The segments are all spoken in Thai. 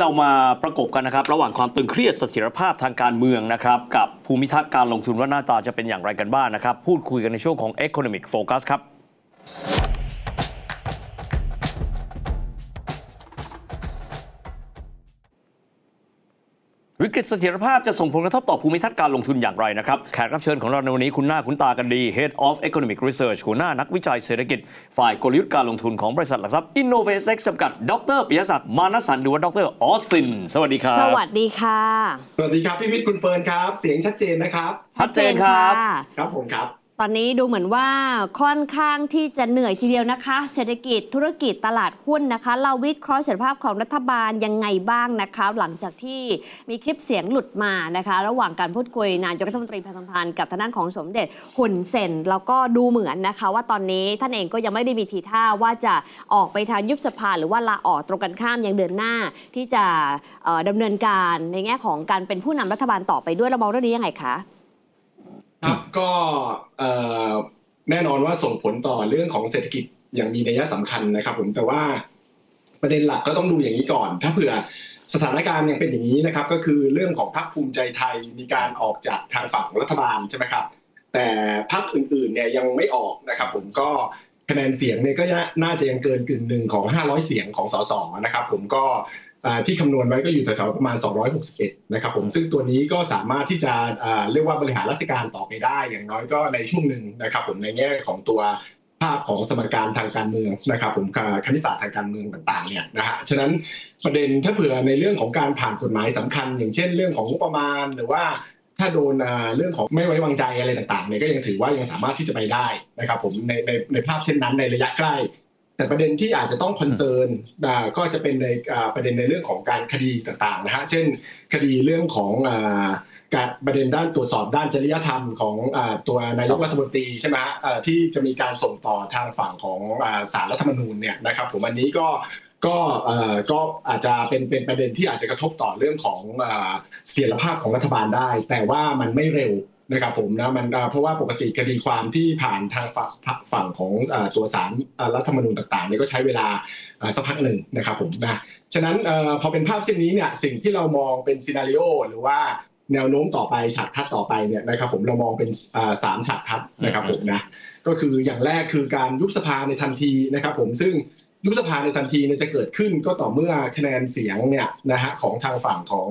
เรามาประกบกันนะครับ ระหว่างความตึงเครียดเสถียรภาพทางการเมืองนะครับ กับภูมิทัศน์การลงทุนว่าหน้าตาจะเป็นอย่างไรกันบ้างนะครับ พูดคุยกันในช่วงของ Economic Focus ครับ ตเสถียรภาพจะส่งผลกระทบต่อภูมิทัศน์การลงทุนอย่างไรนะครับ แขกรับเชิญของเราในวันนี้คุณหน้าคุณตากันดี Head of Economic Research หัวหน้านักวิจัยเศรษฐกิจ ฝ่ายกลยุทธ์การลงทุนของบริษัทหลักทรัพย์ Innovatex จำกัด ดรปิยศักดิ์มานสันหรือว่าดรออสติน สวัสดีครับ สวัสดีค่ะ สวัสดีครับพี่วิทย์คุณเฟิร์นครับ เสียงชัดเจนนะครับ ชัดเจนครับะครับผมครับ ตอนนี้ดูเหมือนว่าค่อนข้างที่จะเหนื่อยทีเดียวนะคะ เศรษฐกิจธุรกิจตลาดหุ้นนะคะ เราวิเคราะห์เสถียรภาพของรัฐบาลยังไงบ้างนะคะ หลังจากที่มีคลิปเสียงหลุดมานะคะ ระหว่างการพูดคุยนายกรัฐมนตรีพลังพันธ์กับทางด้านของสมเด็จหุ่นเซนแล้วก็ดูเหมือนนะคะ ว่าตอนนี้ท่านเองก็ยังไม่ได้มีทีท่าว่าจะออกไปทางยุบสภาหรือว่าลาออกตรงกันข้ามยังเดินหน้าที่จะเอ่อดำเนินการในแง่ของการเป็นผู้นำรัฐบาลต่อไปด้วยเรามองเรื่องนี้ยังไงคะ ครับก็แน่นอนว่าส่งผลต่อเรื่องของเศรษฐกิจอย่างมีนัยสำคัญนะครับ ผมแต่ว่าประเด็นหลักก็ต้องดูอย่างนี้ก่อน ถ้าเผื่อสถานการณ์ยังเป็นอย่างนี้นะครับ ก็คือเรื่องของพรรคภูมิใจไทยมีการออกจากทางฝั่งรัฐบาลใช่ไหมครับ แต่พรรคอื่นๆเนี่ยยังไม่ออกนะครับ ผมก็คะแนนเสียงเนี่ยก็น่าจะยังเกินกึ่งหนึ่งของ 500 เสียงของสสนะครับ ผมก็ ที่คำนวณไว้ก็อยู่แถวๆประมาณ 261 นะครับผมซึ่งตัวนี้ก็สามารถที่จะเรียกว่าบริหารราชการต่อไปได้อย่างน้อยก็ในช่วงหนึ่งนะครับผมในแง่ของตัวภาพของสมการทางการเมืองนะครับผมคณิตศาสตร์ทางการเมืองต่างๆเนี่ยนะฮะฉะนั้นประเด็นถ้าเผื่อในเรื่องของการผ่านกฎหมายสำคัญ อย่างเช่นเรื่องของงบประมาณหรือว่าถ้าโดนเรื่องของไม่ไว้วางใจอะไรต่างๆเนี่ยก็ยังถือว่ายังสามารถที่จะไปได้นะครับผมในในในภาพเช่นนั้นในระยะใกล้ แต่ประเด็นที่อาจจะต้องคอนเซิร์นก็จะเป็นในประเด็นในเรื่องของการคดีต่างๆนะฮะเช่น คดีเรื่องของการประเด็นด้านตรวจสอบด้านจริยธรรมของตัวนายกรัฐมนตรีใช่ไหมฮะที่จะมีการส่งต่อทางฝั่งของอ่าศาลรัฐธรรมนูญเนี่ยนะครับผมอันนี้ก็ก็เอ่อก็อาจจะเป็นเป็นประเด็นที่อาจจะกระทบต่อเรื่องของเสถียรภาพของรัฐบาลได้ แต่ว่ามันไม่เร็ว นะครับผมนะมันเพราะว่าปกติคดีความที่ผ่านทางฝั่งฝั่งของตัวศาลอ่ารัฐธรรมนูญต่างๆเนี่ยก็ใช้เวลาสักพักหนึ่งนะครับผมนะฉะนั้นพอเป็นภาพเช่นนี้เนี่ยสิ่งที่เรามองเป็นซีนารีโอหรือว่าแนวโน้มต่อไปฉากทัดต่อไปเนี่ยนะครับผมเรามองเป็นสามฉากทัดนะครับผมนะก็คืออย่างแรกคือการยุบสภาในทันทีนะครับผมซึ่ง ยุบสภาในทันทีเนี่ยจะเกิดขึ้นก็ต่อเมื่อคะแนนเสียงเนี่ยนะฮะของทางฝั่งของ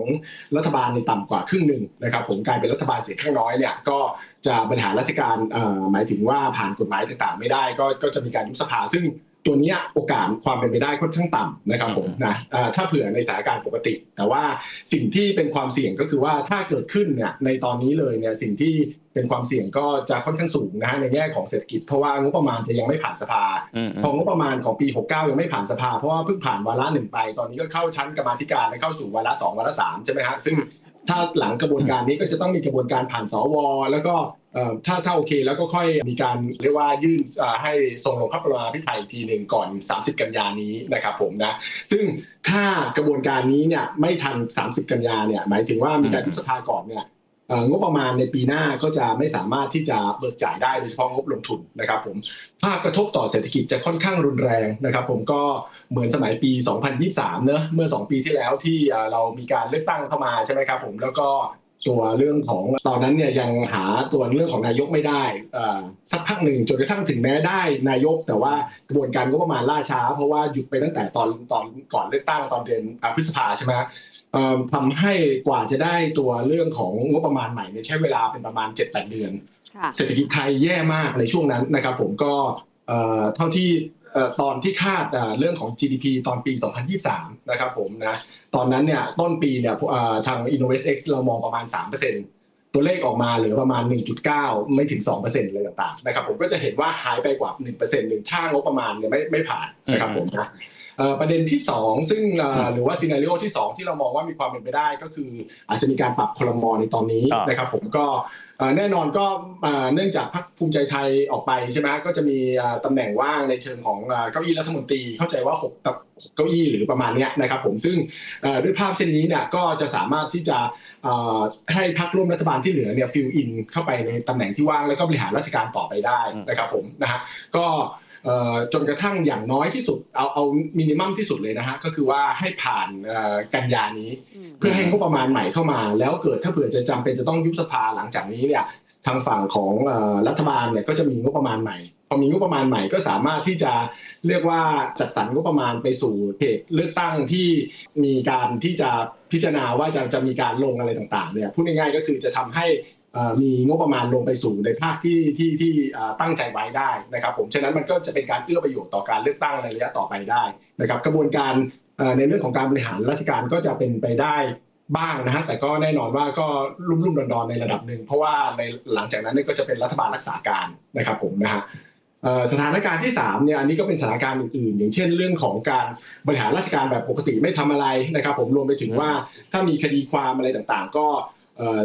รัฐบาลในต่ำกว่าครึ่งหนึ่งนะครับผมกลายเป็นรัฐบาลเสียงข้างน้อยเนี่ยก็จะบริหารราชการเอ่อหมายถึงว่าผ่านกฎหมายต่างๆ ไม่ได้ก็ก็จะมีการยุบสภาซึ่ง ตัวเนี้ยโอกาสความเป็นไปได้ค่อนข้างต่ำนะครับผมนะอ่าถ้าเผื่อในสถานการณ์ปกติ แต่ว่าสิ่งที่เป็นความเสี่ยงก็คือว่าถ้าเกิดขึ้นเนี่ยในตอนนี้เลยเนี่ยสิ่งที่เป็นความเสี่ยงก็จะค่อนข้างสูงนะฮะในแง่ของเศรษฐกิจเพราะว่างบประมาณจะยังไม่ผ่านสภาอืมพองบประมาณของปี 69 ยังไม่ผ่านสภา เพราะว่าเพิ่งผ่านวาระหนึ่งไป ตอนนี้ก็เข้าชั้นกรรมาธิการและเข้าสู่วาระสองวาระสามใช่ไหมฮะซึ่ง ถ้าหลังกระบวนการนี้ก็จะต้องมีกระบวนการผ่านสวแล้วก็ถ้าถ้าโอเคแล้วก็ค่อยมีการเรียกว่ายื่นให้ส่งลงพระบรมพิไทยอีกทีหนึ่งก่อน 30 กันยานี้นะครับผมนะซึ่งถ้ากระบวนการนี้เนี่ยไม่ทัน 30 กันยาเนี่ยหมายถึงว่ามีการยุบสภาก่อนเนี่ยงบประมาณในปีหน้าก็จะไม่สามารถที่จะเบิกจ่ายได้โดยเฉพาะงบลงทุนนะครับผมภาพกระทบต่อเศรษฐกิจจะค่อนข้างรุนแรงนะครับผมก็ เหมือนสมัยปี 2023 เนอะเมื่อ 2 ปีที่แล้วที่เอ่อเรามีการเลือกตั้งเข้ามาใช่ไหมครับผมแล้วก็ตัวเรื่องของตอนนั้นเนี่ยยังหาตัวเรื่องของนายกไม่ได้เอ่อสักพักหนึ่งจนกระทั่งถึงแม้ได้นายก แต่ว่ากระบวนการงบประมาณล่าช้า เพราะว่าหยุดไปตั้งแต่ตอนตอนก่อนเลือกตั้งตอนเดือนอ่าพฤษภาใช่ไหมเอ่อทำให้กว่าจะได้ตัวเรื่องของงบประมาณใหม่เนี่ยใช้เวลาเป็นประมาณ 7-8 เดือนค่ะเศรษฐกิจไทยแย่มากในช่วงนั้นนะครับผมก็เอ่อเท่าที่เอ่อ ตอนที่คาดเรื่องของ GDP ตอนปี 2023 นะครับผมนะ ตอนนั้นเนี่ยต้นปีเนี่ยทาง InnovestX เรามองประมาณ 3%ตัวเลขออกมาเหลือประมาณ 1.9 ไม่ถึง 2%เลยต่างๆ นะครับผมก็จะเห็นว่าหายไปกว่า 1%หนึ่งถ้างบประมาณเนี่ยไม่ไม่ผ่านนะครับผมนะ ประเด็นที่ 2 ซึ่งเอ่อหรือว่าซีนารีโอที่ 2 ที่เรามองว่ามีความเป็นไปได้ก็คือ อาจจะมีการปรับคลมอในตอนนี้อ่านนะครับผมก็เอ่อแน่นอนก็เอ่อเนื่องจากพรรคภูมิใจไทยออกไปใช่ไหมก็จะมีเอ่อตำแหน่งว่างในเชิงของเอ่อเก้าอี้รัฐมนตรีเข้าใจว่า6กับ6เก้าอี้หรือประมาณเนี้ยนะครับผมซึ่งเอ่อด้วยภาพเช่นนี้เนี่ยก็จะสามารถที่จะเอ่อให้พรรคร่วมรัฐบาลที่เหลือเนี่ยฟิลอินเข้าไปในตำแหน่งที่ว่างแล้วก็บริหารราชการต่อไปได้นะครับผมนะฮะก็เอ่อ จนกระทั่งอย่างน้อยที่สุดเอาเอามินิมัมที่สุดเลยนะฮะก็คือว่าให้ผ่านเอ่อกันยานี้ เพื่อให้งบประมาณใหม่เข้ามา แล้วเกิดถ้าเผื่อจะจำเป็นจะต้องยุบสภาหลังจากนี้เนี่ยทางฝั่งของเอ่อรัฐบาลเนี่ยก็จะมีงบประมาณใหม่พอมีงบประมาณใหม่ก็สามารถที่จะเรียกว่าจัดสรรงบประมาณไปสู่เหตุเลือกตั้งที่มีการที่จะพิจารณาว่าจะจะมีการลงอะไรต่างๆเนี่ยพูดง่ายๆก็คือจะทำให้เอ่อ มีงบประมาณลงไปสู่ในภาคที่ที่ที่ตั้งใจไว้ได้นะครับผมฉะนั้นมันก็จะเป็นการเอื้อประโยชน์ต่อการเลือกตั้งในระยะต่อไปได้นะครับกระบวนการในเรื่องของการบริหารราชการก็จะเป็นไปได้บ้างนะฮะแต่ก็แน่นอนว่าก็รุ่มรุ่มดอนดอนๆในระดับหนึ่ง เพราะว่าในหลังจากนั้นก็จะเป็นรัฐบาลรักษาการนะครับผมนะฮะสถานการณ์ที่3เนี่ยอันนี้ก็เป็นสถานการณ์อื่นๆ อย่างเช่นเรื่องของการบริหารราชการแบบปกติไม่ทำอะไรนะครับผมรวมไปถึงว่าถ้ามีคดีความอะไรต่างๆ ก็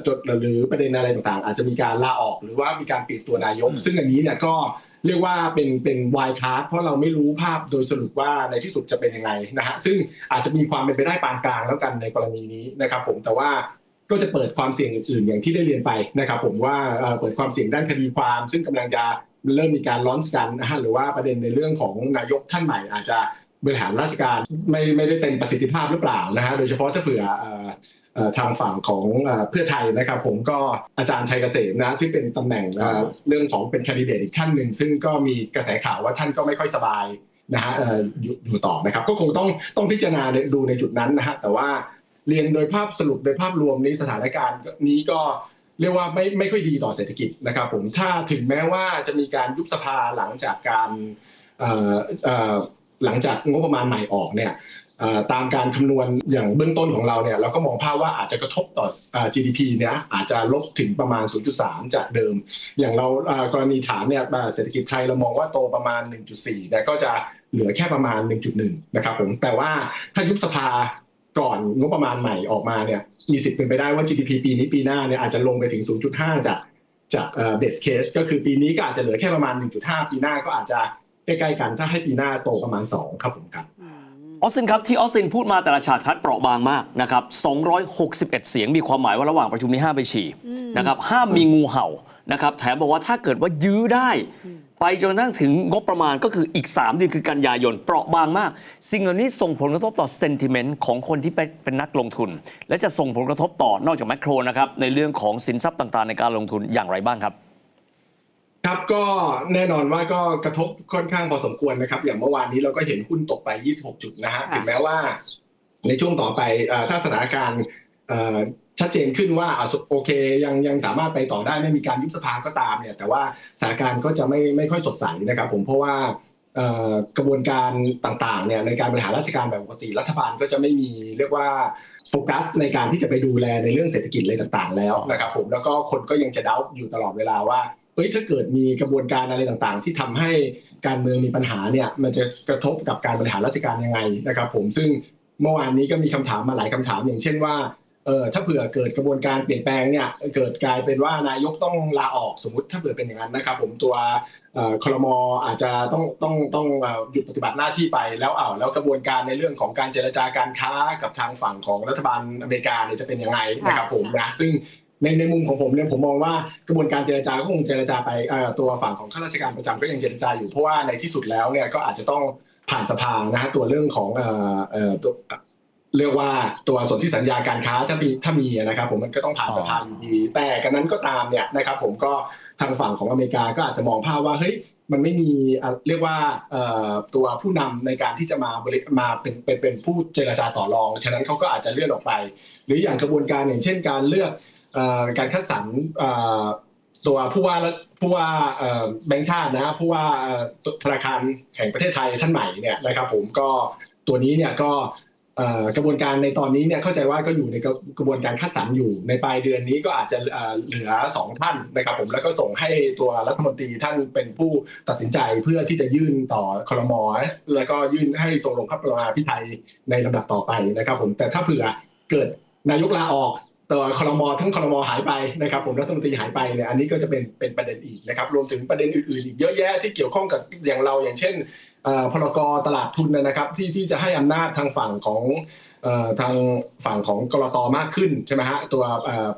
จดหรือประเด็นอะไรต่างๆ อาจจะมีการลาออกหรือว่ามีการเปลี่ยนตัวนายกอืมซึ่งอันนี้เนี่ยก็เรียกว่าเป็นเป็นวายคาร์ดเพราะเราไม่รู้ภาพโดยสรุปว่าในที่สุดจะเป็นยังไงนะฮะซึ่งอาจจะมีความเป็นไปได้ปานกลางแล้วกันในกรณีนี้นะครับผมแต่ว่าก็จะเปิดความเสี่ยงอื่นๆอย่างที่ได้เรียนไปนะครับผมว่าเอ่อเปิดความเสี่ยงด้านคดีความ ซึ่งกำลังจะเริ่มมีการล้อนกันนะฮะหรือว่าประเด็นในเรื่องของนายกท่านใหม่ อาจจะบริหารราชการไม่ไม่ได้เต็มประสิทธิภาพหรือเปล่านะฮะโดยเฉพาะถ้าเผื่อเอ่อเอ่อ ทางฝั่งของเอ่อเพื่อไทยนะครับ ผมก็อาจารย์ชัยเกษมนะที่เป็นตำแหน่งเอ่อเรื่องของเป็นแคนดิเดตอีกท่านหนึ่งซึ่งก็มีกระแสข่าวว่าท่านก็ไม่ค่อยสบายนะฮะเอ่ออยู่อยู่ต่อนะครับ ก็คงต้องต้องพิจารณาดูในจุดนั้นนะฮะแต่ว่าเรียนโดยภาพสรุปโดยภาพรวมนี้สถานการณ์นี้ก็เรียกว่าไม่ไม่ค่อยดีต่อเศรษฐกิจนะครับ ผมถ้าถึงแม้ว่าจะมีการยุบสภาหลังจากการเอ่อเอ่อหลังจากงบประมาณใหม่ออกเนี่ยเอ่อ ตามการคำนวณอย่างเบื้องต้นของเราเนี่ยเราก็มองภาพว่าอาจจะกระทบต่อ GDP เนี่ยอาจจะลบถึงประมาณ 0.3 จากเดิม อย่างเรากรณีฐานเนี่ยเศรษฐกิจไทยเรามองว่าโตประมาณ 1.4เนี่ยก็จะเหลือแค่ประมาณ 1.1 นะครับผมแต่ว่าถ้ายุบสภาก่อนงบประมาณใหม่ออกมาเนี่ยมีสิทธิ์เป็นไปได้ว่า GDP ปีนี้ปีหน้าเนี่ยอาจจะลงไปถึง 0.5 จากจากเอ่อ base case ก็คือปีนี้ก็อาจจะเหลือแค่ประมาณ 1.5 ปีหน้าก็อาจจะใกล้ๆกันถ้าให้ปีหน้าโตประมาณ 2 ครับผมครับ อืมออสตินครับที่ออสตินพูดมาแต่ละฉากทัดเปราะบางมากนะครับ261 เสียงมีความหมายว่าระหว่างประชุมนี้ห้ามไปฉี่อืมนะครับห้ามมีงูเห่านะครับแถมบอกว่าถ้าเกิดว่ายื้อได้อืมไปจนกระทั่งถึงงบประมาณก็คืออีก 3 เดือนคือกันยายนเปราะบางมาก สิ่งเหล่านี้ส่งผลกระทบต่อเซนติเมนต์ของคนที่เป็นเป็นนักลงทุน และจะส่งผลกระทบต่อนอกจากแมกโครนะครับในเรื่องของสินทรัพย์ต่างๆ ในการลงทุนอย่างไรบ้างครับ ครับก็แน่นอนว่าก็กระทบค่อนข้างพอสมควรนะครับ อย่างเมื่อวานนี้เราก็เห็นหุ้นตกไป 26 จุดนะฮะค่ะถึงแม้ว่า ในช่วงต่อไปเอ่อถ้าสถานการณ์เอ่อชัดเจนขึ้นว่าอะโอเคยังยังสามารถไปต่อได้ไม่มีการยุบสภาก็ตามเนี่ย แต่ว่าสถานการณ์ก็จะไม่ไม่ค่อยสดใสนะครับ ผมเพราะว่าเอ่อกระบวนการต่างๆเนี่ยในการบริหารราชการแบบปกติรัฐบาลก็จะไม่มีเรียกว่าโฟกัสในการที่จะไปดูแลในเรื่องเศรษฐกิจอะไรต่างๆ แล้วนะครับ ผมแล้วก็คนก็ยังจะเดาอยู่ตลอดเวลาว่าเอ้ย ถ้าเกิดมีกระบวนการอะไรต่างๆ ที่ทำให้การเมืองมีปัญหาเนี่ยมันจะกระทบกับการบริหารราชการยังไงนะครับ ผมซึ่งเมื่อวานนี้ก็มีคำถามมาหลายคำถามอย่างเช่นว่าเออถ้าเผื่อเกิดกระบวนการเปลี่ยนแปลงเนี่ยเกิดกลายเป็นว่านายกต้องลาออกสมมติถ้าเผื่อเป็นอย่างนั้นนะครับ ผมตัวเอ่อคลมอาจจะต้องต้องต้องหยุดปฏิบัติหน้าที่ไปแล้วเอ้าแล้วกระบวนการในเรื่องของการเจรจาการค้ากับทางฝั่งของรัฐบาลอเมริกาเนี่ยจะเป็นยังไงนะครับผมนะซึ่ง ในในมุมของผมเนี่ยผมมองว่ากระบวนการเจรจาก็คงเจรจาไปตัวฝั่งของข้าราชการประจำก็ยังเจรจาอยู่เพราะว่าในที่สุดแล้วเนี่ยก็อาจจะต้องผ่านสภานะฮะตัวเรื่องของเอ่อเอ่อตัวเรียกว่าตัวส่วนที่สัญญาการค้าถ้ามีถ้ามีนะครับ ผมมันก็ต้องผ่านสภาอยู่ดีแต่กันนั้นก็ตามเนี่ยนะครับ ผมก็ทางฝั่งของอเมริกาก็อาจจะมองภาพว่าเฮ้ยมันไม่มีเรียกว่าตัวผู้นำในการที่จะมาบริมาเป็นเป็นเป็นผู้เจรจาต่อรอง ฉะนั้นเขาก็อาจจะเลื่อนออกไป หรืออย่างกระบวนการอย่างเช่นการเลือก การคัดสรรตัวผู้ว่าและผู้ว่าแบงค์ชาตินะผู้ว่าธนาคารแห่งประเทศไทยท่านใหม่เนี่ยนะครับ ผมก็ตัวนี้เนี่ยก็กระบวนการในตอนนี้เนี่ยเข้าใจว่าก็อยู่ในกระบวนการคัดสรรอยู่ในปลายเดือนนี้ก็อาจจะเหลือสองท่านนะครับ ผมแล้วก็ส่งให้ตัวรัฐมนตรีท่านเป็นผู้ตัดสินใจเพื่อที่จะยื่นต่อคลมอแล้วก็ยื่นให้ทรงลงพระประมาพิไทยในลำดับต่อไปนะครับ ผมแต่ถ้าเผื่อเกิดนายกลาออก ตัวคลมทั้งคลมหายไปนะครับผมรัฐมนตรีหายไปเนี่ยอันนี้ก็จะเป็นเป็นประเด็นอีกนะครับรวมถึงประเด็นอื่นๆอีกเยอะแยะที่เกี่ยวข้องกับอย่างเราอย่างเช่นเอ่อพรตลาดทุนนะครับที่ที่จะให้อำนาจทางฝั่งของทางฝั่งของกรตมากขึ้นใช่ไหมฮะตัว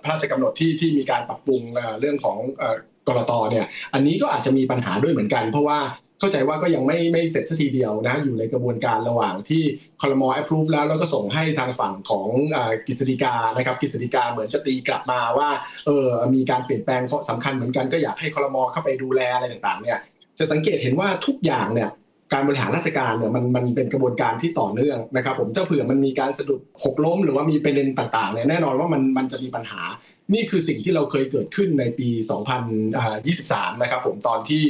พระราชกำหนดที่ที่มีการปรับปรุงเรื่องของเอ่อกรตเนี่ยอันนี้ก็อาจจะมีปัญหาด้วยเหมือนกัน เพราะว่า เข้าใจว่าก็ยังไม่ไม่เสร็จสักทีเดียวนะอยู่ในกระบวนการระหว่างที่คอรมอ approve แล้วแล้วก็ส่งให้ทางฝั่งของอกฤษฎีกานะครับกฤษฎีกาเหมือนจะตีกลับมาว่าเออมีการเปลี่ยนแปลงเพราะสำคัญเหมือนกันก็อยากให้คอรมอเข้าไปดูแลอะไรต่างๆเนี่ยจะสังเกตเห็นว่าทุกอย่างเนี่ยการบริหารราชการเนี่ยมันมันเป็นกระบวนการที่ต่อเนื่องนะครับ ผมถ้าเผื่อมันมีการสะดุดหกล้ม หรือว่ามีประเด็นต่างๆเนี่ยแน่นอนว่ามันมันจะมีปัญหา นี่คือสิ่งที่เราเคยเกิดขึ้นในปี 2023 นะครับผมตอนที่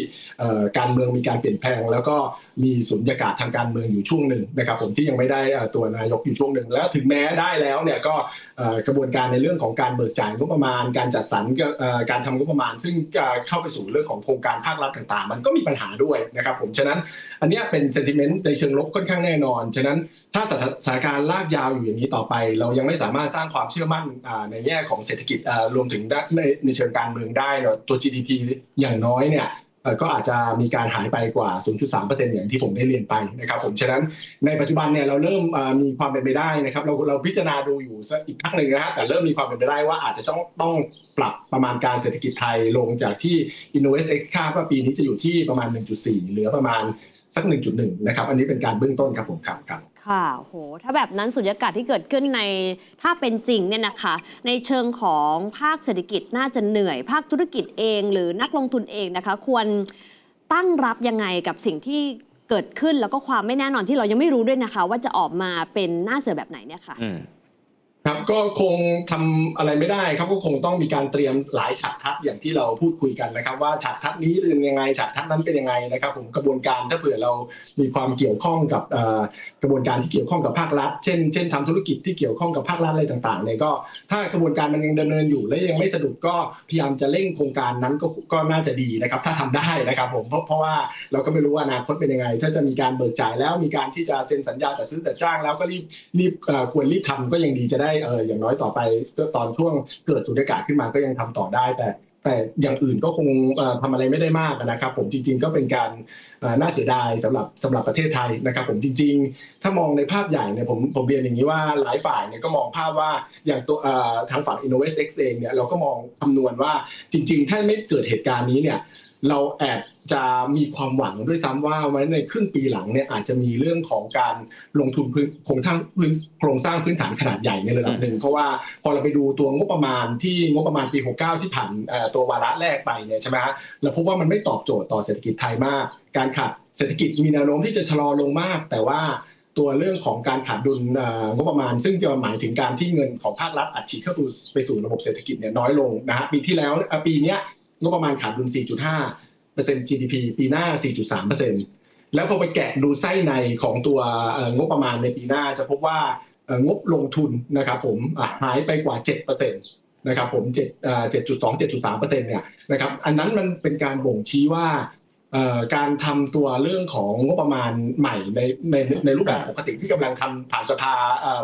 การเมืองมีการเปลี่ยนแปลง แล้วก็มีสุญญากาศทางการเมืองอยู่ช่วงหนึ่งนะครับผมที่ยังไม่ได้ตัวนายกอยู่ช่วงหนึ่งแล้วถึงแม้ได้แล้วเนี่ยก็กระบวนการในเรื่องของการเบิกจ่ายงบประมาณ การจัดสรรการทำงบประมาณ ซึ่งเข้าไปสู่เรื่องของโครงการภาครัฐต่างๆ มันก็มีปัญหาด้วยนะครับผมฉะนั้น อันนี้เป็นเซนติเมนต์ในเชิงลบค่อนข้างแน่นอน ฉะนั้นถ้าสถานการณ์ลากยาวอยู่อย่างนี้ต่อไป เรายังไม่สามารถสร้างความเชื่อมั่นในแง่ของเศรษฐกิจรวมถึงในในเชิงการเมืองได้ตัว GDP อย่างน้อยเนี่ยก็อาจจะมีการหายไปกว่า 0.3%อย่างที่ผมได้เรียนไปนะครับผม ฉะนั้นในปัจจุบันเนี่ยเราเริ่มมีความเป็นไปได้นะครับ เราเราพิจารณาดูอยู่อีกครั้งหนึ่งนะฮะ แต่เริ่มมีความเป็นไปได้ว่าอาจจะต้องต้องปรับประมาณการเศรษฐกิจไทยลงจากที่ Innovest X คาดว่าปีนี้จะอยู่ที่ประมาณ 1.4 เหลือประมาณ สัก 1.1 นะครับ อันนี้เป็นการเบื้องต้นครับผมครับครับค่ะโห ถ้าแบบนั้นสุญญากาศที่เกิดขึ้นใน ถ้าเป็นจริงเนี่ยนะคะ ในเชิงของภาคเศรษฐกิจน่าจะเหนื่อย ภาคธุรกิจเอง หรือนักลงทุนเองนะคะ ควรตั้งรับยังไงกับสิ่งที่เกิดขึ้นแล้วก็ความไม่แน่นอนที่เรายังไม่รู้ด้วยนะคะ ว่าจะออกมาเป็นหน้าเสือแบบไหนเนี่ยค่ะอืม ครับก็คงทำอะไรไม่ได้ครับก็คงต้องมีการเตรียมหลายฉากทัศน์อย่างที่เราพูดคุยกันนะครับ ว่าฉากทัศน์นี้เป็นยังไงฉากทัศน์นั้นเป็นยังไงนะครับ ผมกระบวนการถ้าเผื่อเรามีความเกี่ยวข้องกับกระบวนการที่เกี่ยวข้องกับภาครัฐ เช่นเช่นทำธุรกิจที่เกี่ยวข้องกับภาครัฐอะไรต่างๆเนี่ยก็ถ้ากระบวนการมันยังดำเนินอยู่และยังไม่สะดุดก็พยายามจะเร่งโครงการนั้นก็ก็น่าจะดีนะครับ ถ้าทำได้นะครับ ผมเพราะเพราะว่าเราก็ไม่รู้ว่าอนาคตเป็นยังไง ถ้าจะมีการเบิกจ่ายแล้วมีการที่จะเซ็นสัญญาจัดซื้อจัดจ้าง แล้วก็รีบรีบควรรีบทำก็ยังดีจะได้เอออย่างน้อยต่อไปตอนช่วงเกิดสุญญากาศขึ้นมาก็ยังทำต่อได้แต่แต่อย่างอื่นก็คงเอ่อทำอะไรไม่ได้มากนะครับ ผมจริง ๆ ก็เป็นการน่าเสียดายสำหรับสำหรับประเทศไทยนะครับ ผมจริง ๆ ถ้ามองในภาพใหญ่เนี่ยผมผมเรียนอย่างนี้ว่าหลายฝ่ายเนี่ยก็มองภาพว่าอย่างตัวทางฝั่ง Innovest X เองเนี่ยเราก็มองคำนวณว่าจริง ๆ ถ้าไม่เกิดเหตุการณ์นี้เนี่ย เราแอบจะมีความหวังด้วยซ้ำว่าไว้ในครึ่งปีหลังเนี่ยอาจจะมีเรื่องของการลงทุนพื้นโครงทางพื้นโครงสร้างพื้นฐานขนาดใหญ่ในระดับหนึ่งเพราะว่าพอเราไปดูตัวงบประมาณที่งบประมาณปี 69 ที่ผ่านตัววาระแรกไปเนี่ยใช่ไหมฮะเราพบว่ามันไม่ตอบโจทย์ต่อเศรษฐกิจไทยมาก การขาดเศรษฐกิจมีแนวโน้มที่จะชะลอลงมาก แต่ว่าตัวเรื่องของการขาดดุลงบประมาณ ซึ่งจะหมายถึงการที่เงินของภาครัฐอัดฉีดเข้าไปสู่ระบบเศรษฐกิจเนี่ยน้อยลงนะฮะปีที่แล้วปีนี้ งบประมาณขาดดุล 4.5เปอร์เซ็นต์ GDP ปีหน้า 4.3เปอร์เซ็นต์แล้วพอไปแกะดูไส้ในของตัวงบประมาณในปีหน้าจะพบว่างบลงทุนนะครับผมหายไปกว่า7เปอร์เซ็นะครับผม7 7.2 7.3เปอร์เซ็นต์เนี่ยนะครับอันนั้นมันเป็นการบ่งชี้ว่าการทำตัวเรื่องของงบประมาณใหม่ในในในรูปแบบปกติที่กำลังทำผ่านสภา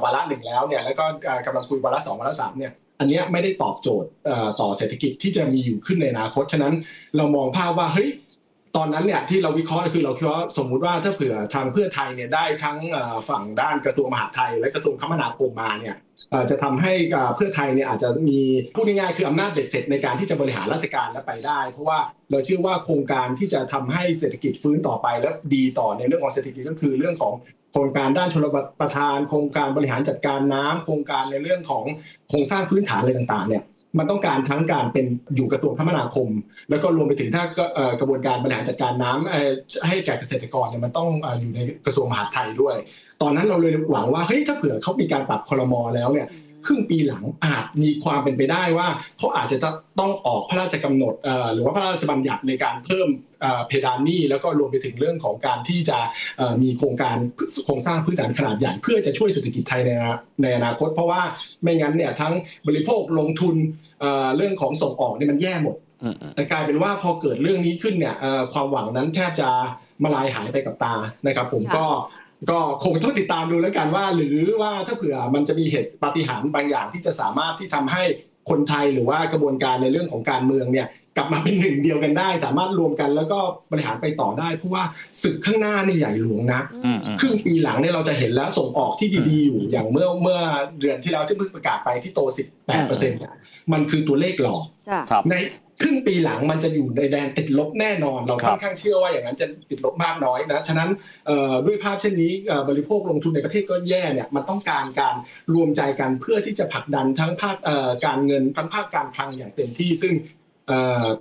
วาระหนึ่งแล้วเนี่ยแล้วก็เอ่อกำลังคุยวาระสองวาระสามเนี่ย อันนี้ไม่ได้ตอบโจทย์ต่อเศรษฐกิจที่จะมีอยู่ขึ้นในอนาคต ฉะนั้นเรามองภาพว่าเฮ้ยตอนนั้นเนี่ยที่เราวิเคราะห์คือเราคิดว่าสมมุติว่าถ้าเผื่อทางเพื่อไทยเนี่ยได้ทั้งฝั่งด้านกระทรวงมหาดไทย และกระทรวงคมนาคมมาเนี่ยจะทำให้เพื่อไทยเนี่ยอาจจะมีพูดง่ายๆคืออำนาจเบ็ดเสร็จในการที่จะบริหารราชการและไปได้ เพราะว่าเราเชื่อว่าโครงการที่จะทำให้เศรษฐกิจฟื้นต่อไปและดีต่อในเรื่องของเศรษฐกิจก็คือเรื่องของ โครงการด้านชลประทาน โครงการบริหารจัดการน้ำโครงการในเรื่องของโครงสร้างพื้นฐานอะไรต่างๆเนี่ยมันต้องการทั้งการเป็นอยู่กระทรวงคมนาคม แล้วก็รวมไปถึงถ้ากระบวนการบริหารจัดการน้ำเอ่อให้แก่เกษตรกรเนี่ยมันต้องเอ่ออยู่ในกระทรวงมหาดไทยด้วย ตอนนั้นเราเลยหวังว่าเฮ้ยถ้าเผื่อเขามีการปรับคลมอแล้วเนี่ย ครึ่งปีหลังอาจมีความเป็นไปได้ว่าเขาอาจจะต้องออกพระราชกำหนดเอ่อหรือว่าพระราชบัญญัติในการเพิ่มเอ่อเพดานหนี้แล้วก็รวมไปถึงเรื่องของการที่จะเอ่อมีโครงการโครงสร้างพื้นฐานขนาดใหญ่เพื่อจะช่วยเศรษฐกิจไทยในอนาในอนาคต เพราะว่าไม่งั้นเนี่ยทั้งบริโภคลงทุนเอ่อเรื่องของส่งออกเนี่ยมันแย่หมดอืมอืมแต่กลายเป็นว่าพอเกิดเรื่องนี้ขึ้นเนี่ยเอ่อความหวังนั้นแทบจะมาลายหายไปกับตานะครับ ผมค่ะก็ ก็คงต้องติดตามดูแล้วกันว่า หรือว่าถ้าเผื่อมันจะมีเหตุปาฏิหาริย์บางอย่างที่จะสามารถที่ทำให้คนไทยหรือว่ากระบวนการในเรื่องของการเมืองเนี่ย ลับมาเป็นหนึ่งเดียวกันได้ สามารถรวมกันแล้วก็บริหารไปต่อได้ เพราะว่าศึกข้างหน้านี่ใหญ่หลวงนะอืมอืมครึ่งปีหลังเนี่ยเราจะเห็นแล้วส่งออกที่ดีๆอยู่อย่างเมื่อเมื่อเดือนที่แล้วที่เพิ่งประกาศไปที่โต 18เปอร์เซ็นต์เนี่ยมันคือตัวเลขหลอกจ้ะครับในครึ่งปีหลังมันจะอยู่ในแดนติดลบแน่นอน เราครับค่อนข้างเชื่อว่าอย่างนั้นจะติดลบมากน้อยนะฉะนั้นเอ่อด้วยภาพเช่นนี้เอ่อบริโภคลงทุนในประเทศก็แย่เนี่ยมันต้องการการรวมใจกันเพื่อที่จะผลักดันทั้งภาคเอ่อการเงินทั้งภาคการคลังอย่างเต็มที่ ซึ่งเอ่อ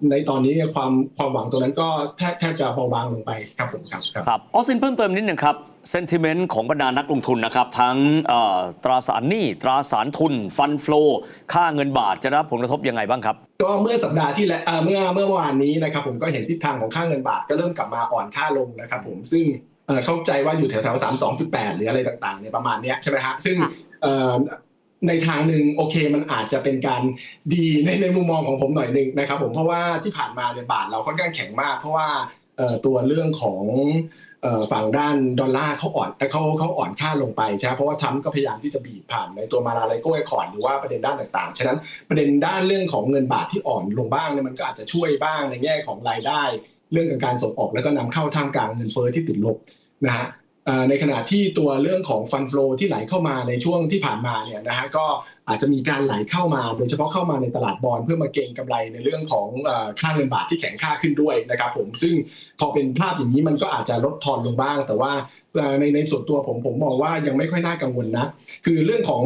ในตอนนี้เนี่ยความความหวังตรงนั้นก็แทบแทบจะเบาบางลงไปครับผมครับครับครับออสซินเพิ่มเติมนิดหนึ่งครับเซนติเมนต์ของบรรดานักลงทุนนะครับ ทั้งเอ่อตราสารหนี้ตราสารทุน ฟันฟลอค่าเงินบาทจะได้รับผลกระทบยังไงบ้างครับ ก็เมื่อสัปดาห์ที่แล้วเอ่อเมื่อเมื่อวานนี้นะครับผมก็เห็นทิศทางของค่าเงินบาทก็เริ่มกลับมาอ่อนค่าลงนะครับผมซึ่งเอ่อเข้าใจว่าอยู่แถวๆสามสองจุดแปดหรืออะไรต่างๆเนี่ยประมาณเนี้ยใช่ไหมฮะซึ่งค่ะเอ่อ ในทางหนึ่งโอเคมันอาจจะเป็นการดีในในมุมมองของผมหน่อยหนึ่งนะครับผมเพราะว่าที่ผ่านมาเนี่ยบาทเราค่อนข้างแข็งมาก เพราะว่าตัวเรื่องของฝั่งด้านดอลลาร์เขาอ่อนเขาเขาอ่อนค่าลงไปใช่ไหมเพราะว่าทรัมป์ก็พยายามที่จะบีบผ่านในตัวมาลาไลโกเอคอร์ดหรือว่าประเด็นด้านต่างๆ ฉะนั้นประเด็นด้านเรื่องของเงินบาทที่อ่อนลงบ้างเนี่ยมันก็อาจจะช่วยบ้างในแง่ของรายได้ เรื่องการส่งออกแล้วก็นำเข้าท่ามกลางเงินเฟ้อที่ติดลบนะฮะ ในขณะที่ตัวเรื่องของฟันฟลอที่ไหลเข้ามาในช่วงที่ผ่านมาเนี่ยนะฮะก็อาจจะมีการไหลเข้ามา โดยเฉพาะเข้ามาในตลาดบอลเพื่อมาเก็งกำไรในเรื่องของค่าเงินบาทที่แข็งค่าขึ้นด้วยนะครับผมซึ่งพอเป็นภาพอย่างนี้มันก็อาจจะลดทอนลงบ้าง แต่ว่าในในส่วนตัวผมผมมองว่ายังไม่ค่อยน่ากังวลนะ คือเรื่องของ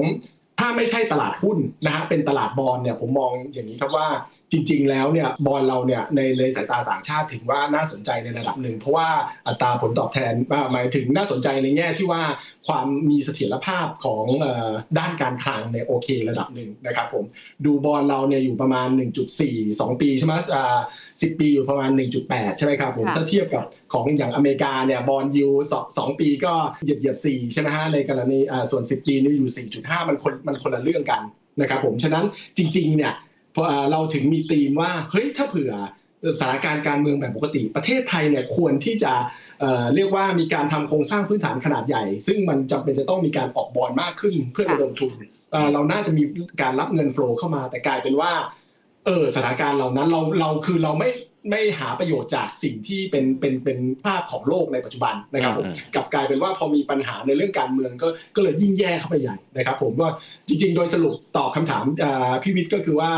ถ้าไม่ใช่ตลาดหุ้นนะฮะเป็นตลาดบอลเนี่ยผมมองอย่างนี้ครับว่าจริง ๆ แล้วเนี่ยบอลเราเนี่ยในในสายตาต่างชาติถือว่าน่าสนใจในระดับหนึ่ง เพราะว่าอัตราผลตอบแทนอ่าหมายถึงน่าสนใจในแง่ที่ว่าความมีเสถียรภาพของเอ่อด้านการคลังเนี่ยโอเคระดับหนึ่งนะครับผมดูบอลเราเนี่ยอยู่ประมาณ 1.4 2 ปีใช่ไหมอ่า10ปีอยู่ประมาณ 1.8 ใช่ไหมครับผมค่ะถ้าเทียบกับของอย่างอเมริกาเนี่ยบอลยูสองสองปีก็เหยียบเหยียบสี่ใช่ไหมฮะในกรณีอ่าส่วน 10 ปีนี่อยู่ 4.5 มันคนมันคนละเรื่องกันนะครับผมฉะนั้นจริงๆเนี่ยเราถึงมีธีมว่าเฮ้ยถ้าเผื่อสถานการณ์การเมืองแบบปกติ ประเทศไทยเนี่ยควรที่จะเรียกว่ามีการทำโครงสร้างพื้นฐานขนาดใหญ่ ซึ่งมันจำเป็นจะต้องมีการออกบอลมากขึ้นเพื่อระดมทุนเราน่าจะมีการรับเงินโฟลเข้ามา แต่กลายเป็นว่าเออสถานการณ์เหล่านั้นเราเราคือเราไม่ ไม่หาประโยชน์จากสิ่งที่เป็นเป็นเป็นภาพของโลกในปัจจุบันนะครับผมอืมกลับกลายเป็นว่าพอมีปัญหาในเรื่องการเมืองก็ก็เลยยิ่งแย่เข้าไปใหญ่นะครับ ผมก็จริง ๆ โดยสรุปตอบคำถามอ่าพี่วิทย์ก็คือว่า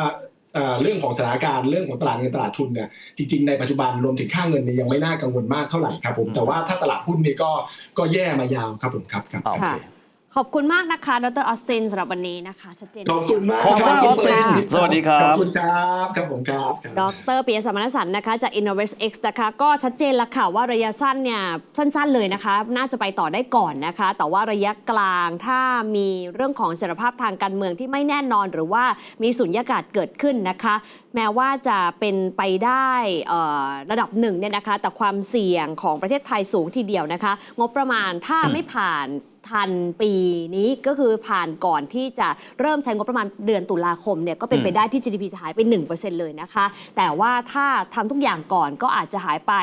อ่าเรื่องของสถานการณ์เรื่องของตลาดเงินตลาดทุนเนี่ยจริงๆในปัจจุบันรวมถึงค่าเงินเนี่ยยังไม่น่ากังวลมากเท่าไหร่ครับผมแต่ว่าถ้าตลาดหุ้นเนี่ยก็ก็แย่มายาวครับผมครับครับอ่าโอเค ขอบคุณมากนะคะ ดรออสตินสำหรับวันนี้นะคะชัดเจนขอบคุณมากขอบคุณรัออสตินคุณสวัสดีครับขอบคุณครับครับผมครับครับดรปิยสมานสันต์นะคะจาก Innovest X นะคะก็ชัดเจนแล้วค่ะว่าระยะสั้นเนี่ยสั้น ๆ เลยนะคะ น่าจะไปต่อได้ก่อนนะคะ แต่ว่าระยะกลางถ้ามีเรื่องของเสถียรภาพทางการเมืองที่ไม่แน่นอนหรือว่ามีสุญญากาศเกิดขึ้นนะคะ แม้ว่าจะเป็นไปได้เอ่อระดับหนึ่งเนี่ยนะคะ แต่ความเสี่ยงของประเทศไทยสูงทีเดียวนะคะ งบประมาณถ้าไม่ผ่าน ทันปีนี้ก็คือผ่านก่อนที่จะเริ่มใช้งบประมาณเดือนตุลาคมเนี่ยก็เป็นไปได้ที่ GDP จะหายไป 1%เลยนะคะ แต่ว่าถ้าทำทุกอย่างก่อนก็อาจจะหายไป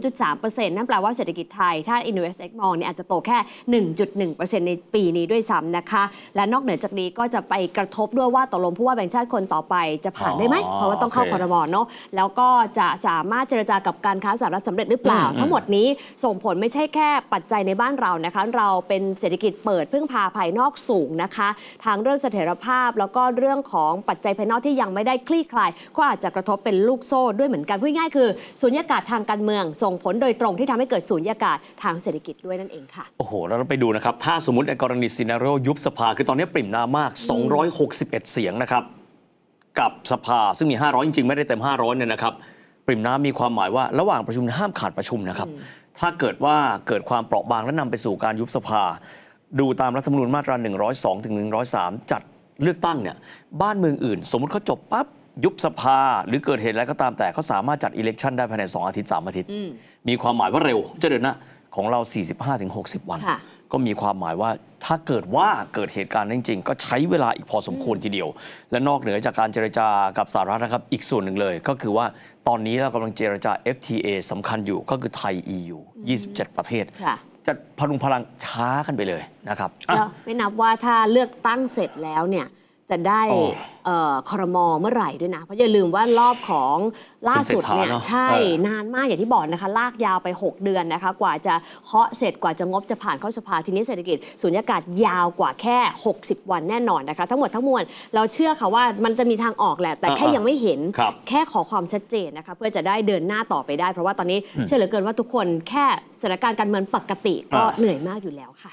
0.3%นั่นแปลว่าเศรษฐกิจไทย ถ้า Invest X มองเนี่ยอาจจะโตแค่ 1.1%ในปีนี้ด้วยซ้ำนะคะ และนอกเหนือจากนี้ก็จะไปกระทบด้วยว่าตกลงผู้ว่าแบงค์ชาติคนต่อไปจะผ่านได้ไหมอ๋อเพราะว่าต้องเข้าโอเคคอรมอเนาะแล้วก็จะสามารถเจรจากับการค้าสหรัฐสำเร็จหรือเปล่าอืมทั้งหมดนี้ส่งผลไม่ใช่แค่ปัจจัยในบ้านเรานะคะเราเป็นเศรษฐกิจเปิดพึ่งพาภายนอกสูงนะคะทางเรื่องเสถียรภาพแล้วก็เรื่องของปัจจัยภายนอกที่ยังไม่ได้คลี่คลาย ก็อาจจะกระทบเป็นลูกโซ่ด้วยเหมือนกันพูดง่ายคือสุญญากาศทางการเมือง ส่งผลโดยตรงที่ทำให้เกิดสุญญากาศทางเศรษฐกิจด้วยนั่นเองค่ะโอ้โหเราไปดูนะครับถ้าสมมติในกรณีซีนารีโอยุบสภาคือตอนนี้ปริ่มน้ำมาก 261 เสียงนะครับกับสภาซึ่งมี 500 จริงๆ ไม่ได้เต็ม 500 เนี่ยนะครับ ปริ่มน้ำมีความหมายว่าระหว่างประชุมห้ามขาดประชุมนะครับ ถ้าเกิดว่าเกิดความเปราะบางและนำไปสู่การยุบสภา ดูตามรัฐธรรมนูญมาตรา 102ถึง103 จัดเลือกตั้งเนี่ยบ้านเมืองอื่น สมมุติเขาจบปั๊บยุบสภาหรือเกิดเหตุอะไรก็ตามแต่เขาสามารถจัดอิเล็กชันได้ภายใน 2 อาทิตย์ 3 อาทิตย์อืมมีความหมายว่าเร็ว จะเดินหนะของเรา 45-60 วันค่ะ ก็มีความหมายว่าถ้าเกิดว่าเกิดเหตุการณ์นั้นจริง ๆ ก็ใช้เวลาอีกพอสมควรทีเดียว และนอกเหนือจากการเจรจากับสหรัฐนะครับ อีกส่วนหนึ่งเลยก็คือว่าตอนนี้เรากำลังเจรจา FTA สำคัญอยู่ก็คือไทย EU 27 ประเทศค่ะจะพลุงพลังช้ากันไปเลยนะครับอะแล้วไม่นับว่าถ้าเลือกตั้งเสร็จแล้วเนี่ย จะได้อ๋อเอ่อคอรมอเมื่อไหร่ด้วยนะ เพราะอย่าลืมว่ารอบของล่าสุดเนี่ยคุณเศรษฐาเนอะใช่เออนานมากอย่างที่บอกนะคะ ลากยาวไป 6 เดือนนะคะ กว่าจะเคาะเสร็จกว่าจะงบจะผ่านเข้าสภาทีนี้เศรษฐกิจสุญญากาศยาวกว่าแค่ 60 วันแน่นอนนะคะ ทั้งหมดทั้งมวลเราเชื่อค่ะว่ามันจะมีทางออกแหละ แต่แค่อ่าๆยังไม่เห็นครับแค่ขอความชัดเจนนะคะเพื่อจะได้เดินหน้าต่อไปได้ เพราะว่าตอนนี้อืมเชื่อเหลือเกินว่าทุกคนแค่สถานการณ์การเมืองปกติก็อ่าเหนื่อยมากอยู่แล้วค่ะ